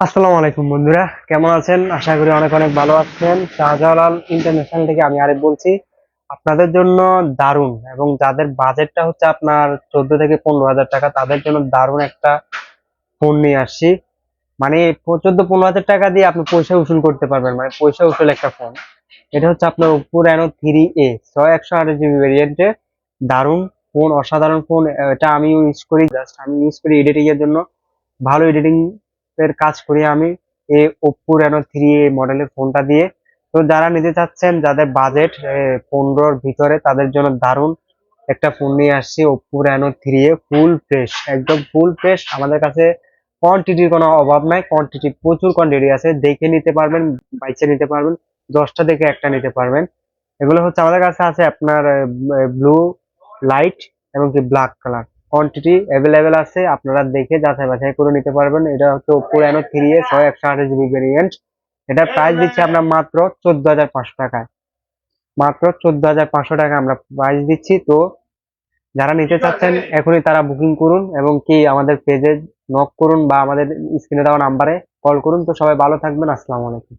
আসসালামু আলাইকুম বন্ধুরা, কেমন আছেন? আশা করি অনেক অনেক ভালো আছেন। শাহজালাল ইন্টারন্যাশনাল থেকে আমি আরেক বলছি। আপনাদের জন্য দারুণ এবং যাদের বাজেটটা হচ্ছে আপনার চোদ্দ থেকে পনেরো হাজার টাকা, তাদের জন্য দারুণ একটা ফোন নিয়ে আসছি। মানে চোদ্দ পনেরো হাজার টাকা দিয়ে আপনি পয়সা উসুল করতে পারবেন মানে পয়সা উসুল একটা ফোন এটা হচ্ছে আপনার ওপো রেনো থ্রি এ ছয় একশো আঠাশ জিবি ভেরিয়েন্টে দারুণ ফোন অসাধারণ ফোন এটা আমি ইউজ করি জাস্ট আমি ইউজ করি এডিটিং এর জন্য। ভালো এডিটিং এর কাজ করি আমি এই ওপ্পো রেনো থ্রি এ মডেলের ফোনটা দিয়ে। তো যারা নিতে চাচ্ছেন, যাদের বাজেট পনেরোর ভিতরে, তাদের জন্য দারুণ একটা ফোন নিয়ে আসছি Oppo Reno three A full fresh একদম ফুল ফ্রেশ আমাদের কাছে কোয়ান্টিটির কোনো অভাব নাই কোয়ান্টিটি প্রচুর কোয়ান্টিটি আছে। দেখে নিতে পারবেন, বাইচে নিতে পারবেন, দশটা দেখে একটা নিতে পারবেন। এগুলো হচ্ছে আমাদের কাছে আছে আপনার ব্লু লাইট এবং কি ব্ল্যাক কালার কোয়ান্টিটি অ্যাভেলেবেল আছে, আপনারা দেখে যাচাই বাছাই করে নিতে পারবেন। এটা হচ্ছে ওপো রেনো থ্রি এ ছয় একশো আঠাশ জিবি ভেরিয়েন্ট এটার প্রাইস দিচ্ছি আমরা মাত্র চোদ্দ হাজার পাঁচশো টাকায়। মাত্র চোদ্দ হাজার পাঁচশো টাকা আমরা প্রাইস দিচ্ছি। তো যারা নিতে চাচ্ছেন, এখনই তারা বুকিং করুন এবং কি আমাদের পেজে নক করুন বা আমাদের স্ক্রিনে দেওয়া নাম্বারে কল করুন। তো সবাই ভালো থাকবেন। আসসালামু আলাইকুম।